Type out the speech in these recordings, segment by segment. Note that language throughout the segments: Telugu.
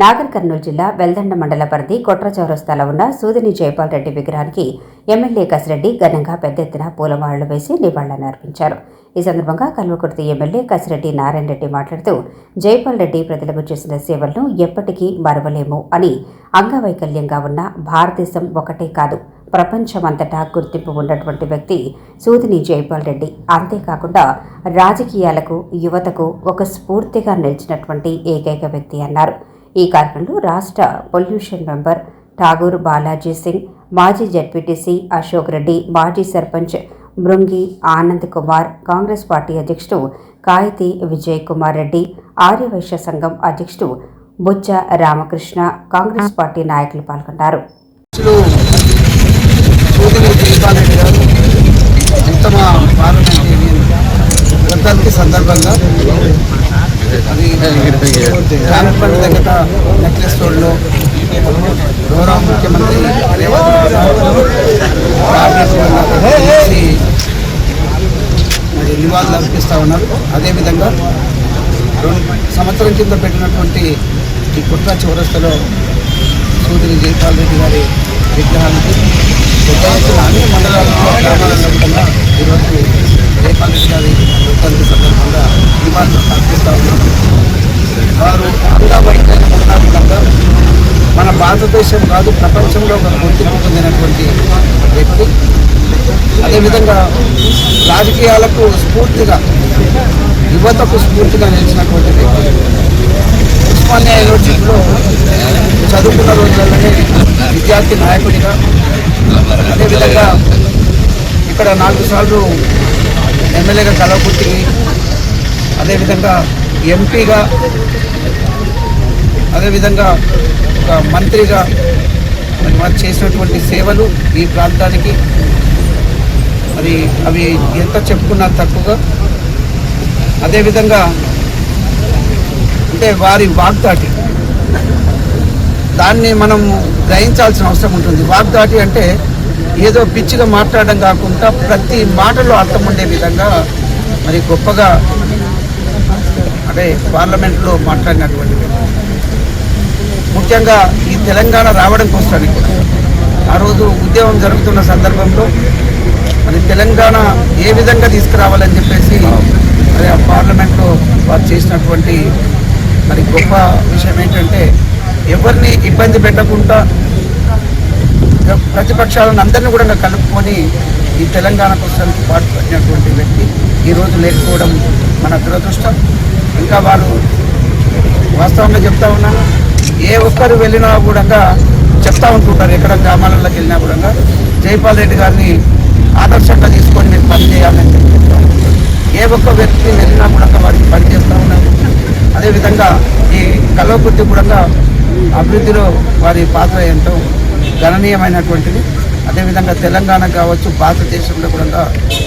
నాగర్ కర్నూలు జిల్లా వెల్దండ మండల పరిధి కొట్ర చౌరస్తాలో ఉన్న సూదిని జైపాల్ రెడ్డి విగ్రహానికి ఎమ్మెల్యే కసిరెడ్డి ఘనంగా పెద్ద ఎత్తున పూలమాలలు వేసి నివాళులను అర్పించారు. ఈ సందర్భంగా కల్వకుర్తి ఎమ్మెల్యే కసిరెడ్డి నారాయణ రెడ్డి మాట్లాడుతూ జైపాల్ రెడ్డి ప్రజలకు చేసిన సేవలను ఎప్పటికీ మరవలేము అని అంగవైకల్యంగా ఉన్న భారతదేశం ఒకటే కాదు ప్రపంచమంతటా గుర్తింపు ఉన్నటువంటి వ్యక్తి సూదిని జైపాల్ రెడ్డి. అంతేకాకుండా రాజకీయాలకు యువతకు ఒక స్ఫూర్తిగా నిలిచినటువంటి ఏకైక వ్యక్తి అన్నారు. ఈ కార్యక్రమంలో రాష్ట్ర పొల్యూషన్ మెంబర్ ఠాగూర్ బాలాజీ సింగ్ మాజీ జడ్పీటీసీ అశోక్ రెడ్డి మాజీ సర్పంచ్ మృంగి ఆనంద్ కుమార్ కాంగ్రెస్ పార్టీ అధ్యక్షుడు కాయతి విజయ్ కుమార్ రెడ్డి ఆర్యవైశ్య సంఘం అధ్యక్షుడు బుచ్చ రామకృష్ణ కాంగ్రెస్ పార్టీ నాయకులు పాల్గొన్నారు. సందర్భంగా అది దగ్గర నెక్లెస్ రోడ్లో గౌరవ ముఖ్యమంత్రి మరి నివాళులు అర్పిస్తూ ఉన్నారు. అదేవిధంగా రెండు సంవత్సరం కింద పెట్టినటువంటి ఈ కుట్ర చౌరస్తలో సూర్యుని జైపాల్ రెడ్డి గారి విగ్రహానికి పెద్ద ఎత్తున అన్ని మండలాల్లో గ్రామాలలో ఈరోజు జైపాల్ గారి వృత్తాంతి సందర్భంగా నివాళులు అర్పిస్తూ ఉన్నారు వారు అంగవైకల్యం ఉన్న విధంగా మన భారతదేశం కాదు ప్రపంచంలో ఒక గుర్తింపు పొందినటువంటి వ్యక్తి. అదేవిధంగా రాజకీయాలకు స్ఫూర్తిగా యువతకు స్ఫూర్తిగా నిలిచినటువంటి వ్యక్తి. ఉస్మానియా యూనివర్సిటీలో చదువుకున్న రోజుల్లోనే విద్యార్థి నాయకుడిగా అదేవిధంగా ఇక్కడ నాలుగు సార్లు ఎమ్మెల్యేగా కలవకుర్తికి అదేవిధంగా ఎంపీగా అదేవిధంగా ఒక మంత్రిగా మరి వారు చేసినటువంటి సేవలు ఈ ప్రాంతానికి మరి అవి ఎంత చెప్పుకున్నా తక్కువగా. అదేవిధంగా అంటే వారి వాగ్దాటి దాన్ని మనం గ్రహించాల్సిన అవసరం ఉంటుంది. వాగ్దాటి అంటే ఏదో పిచ్చిగా మాట్లాడడం కాకుండా ప్రతి మాటలో అర్థం ఉండే విధంగా మరి గొప్పగా అంటే పార్లమెంట్లో మాట్లాడినటువంటి ముఖ్యంగా ఈ తెలంగాణ రావడం కోసం కూడా. ఆ రోజు ఉద్యమం జరుగుతున్న సందర్భంలో మరి తెలంగాణ ఏ విధంగా తీసుకురావాలని చెప్పేసి మరి ఆ పార్లమెంట్లో వారు చేసినటువంటి మరి గొప్ప విషయం ఏంటంటే ఎవరిని ఇబ్బంది పెట్టకుండా ప్రతిపక్షాలను అందరినీ కూడా కలుపుకొని ఈ తెలంగాణ కోసం పాటుపడినటువంటి వ్యక్తి ఈరోజు లేకపోవడం మన దురదృష్టం. ఇంకా వారు వాస్తవంగా చెప్తా ఉన్నాను. ఏ ఒక్కరు వెళ్ళినా కూడా చెప్తా ఉంటుంటారు. ఎక్కడ గ్రామాలలోకి వెళ్ళినా కూడా. జైపాల్ రెడ్డి గారిని ఆదర్శంగా తీసుకొని మీరు పని చేయాలని చెప్పి చెప్తా ఏ ఒక్క వ్యక్తి వెళ్ళినా కూడా వారికి పని చేస్తూ ఉన్నారు. అదేవిధంగా ఈ కలవకుర్తి కూడా అభివృద్ధిలో వారి పాత్ర ఎంతో గణనీయమైనటువంటిది. అదేవిధంగా తెలంగాణ కావచ్చు భారతదేశంలో కూడా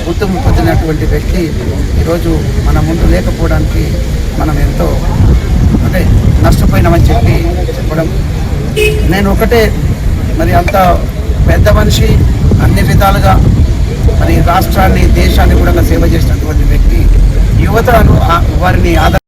గుర్తింపు పొందినటువంటి వ్యక్తి ఈరోజు మన ముందు లేకపోవడానికి మనం ఎంతో అంటే నష్టపోయినామని చెప్పి చెప్పడం. నేను ఒకటే మరి అంత పెద్ద మనిషి అన్ని విధాలుగా మరి రాష్ట్రాన్ని దేశాన్ని కూడా సేవ చేసినటువంటి వ్యక్తి. యువతను వారిని ఆదర్